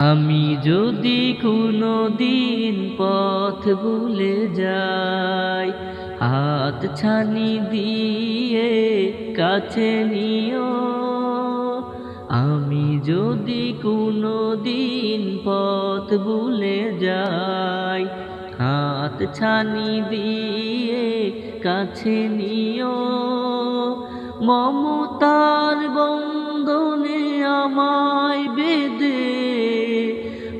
আমি যদি কোনো দিন পথ ভুলে যাই, হাত ছানি দিয়ে কাছে নিও। আমি যদি কোনো দিন পথ ভুলে যাই, হাত ছানি দিয়ে কাছে নিও। মমতার বন্ধনে আমায় বেদে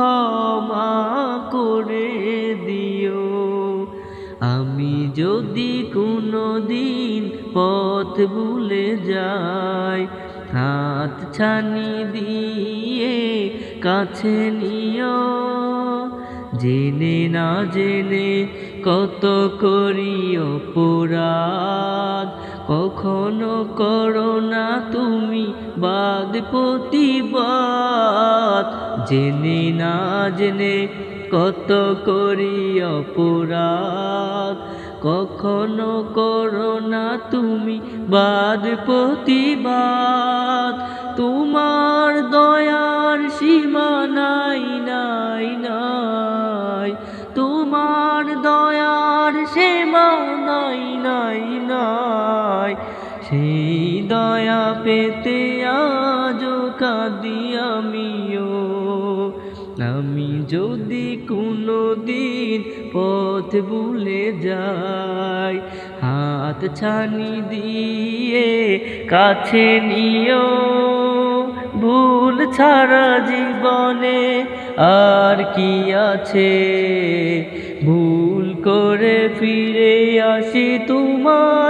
ক্ষমা করে দিও। আমি যদি কোনো দিন পথ ভুলে যাই, হাত ছানি দিয়ে কাছে নিও। জেনে না জেনে কত করি অপরাধ কখনো করো না তুমি বাদ প্রতিবাদ। জেনে না জেনে কত করি অপরাধ। কখনো করো না তুমি বাদ প্রতিবাদ। তোমার দয়ার সীমা নাই নাই নাই। তোমার দয়ার সেই দয়া পেতে আজ কাঁদি আমিও। আমি যদি কোনো দিন পথ ভুলে যাই, হাত ছানি দিয়ে কাছে নিও। ভুল ছাড়া জীবনে আর কি আছে? ভুল করে ফিরে আসি তোমার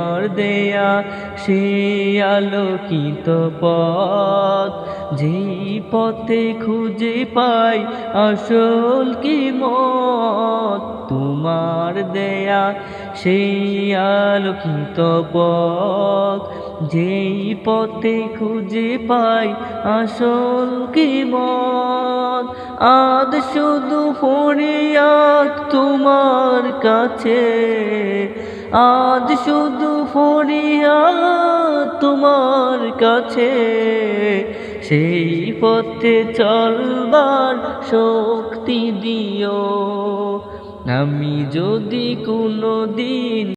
দেয়া সে আলোকিত পথ। যে পথে খুঁজে পাই আসল কি মত? তোমার দেয়া সেই আলোকিত পথ। যেই পথে খুঁজে পাই আসল কি মত আদ শুধু ফরিয়াদ তোমার কাছে। আজ শুধু ফরিয়াদ তোমার কাছে। সেই পথে চলবার শক্তি দিও। আমি যদি কোনো দিন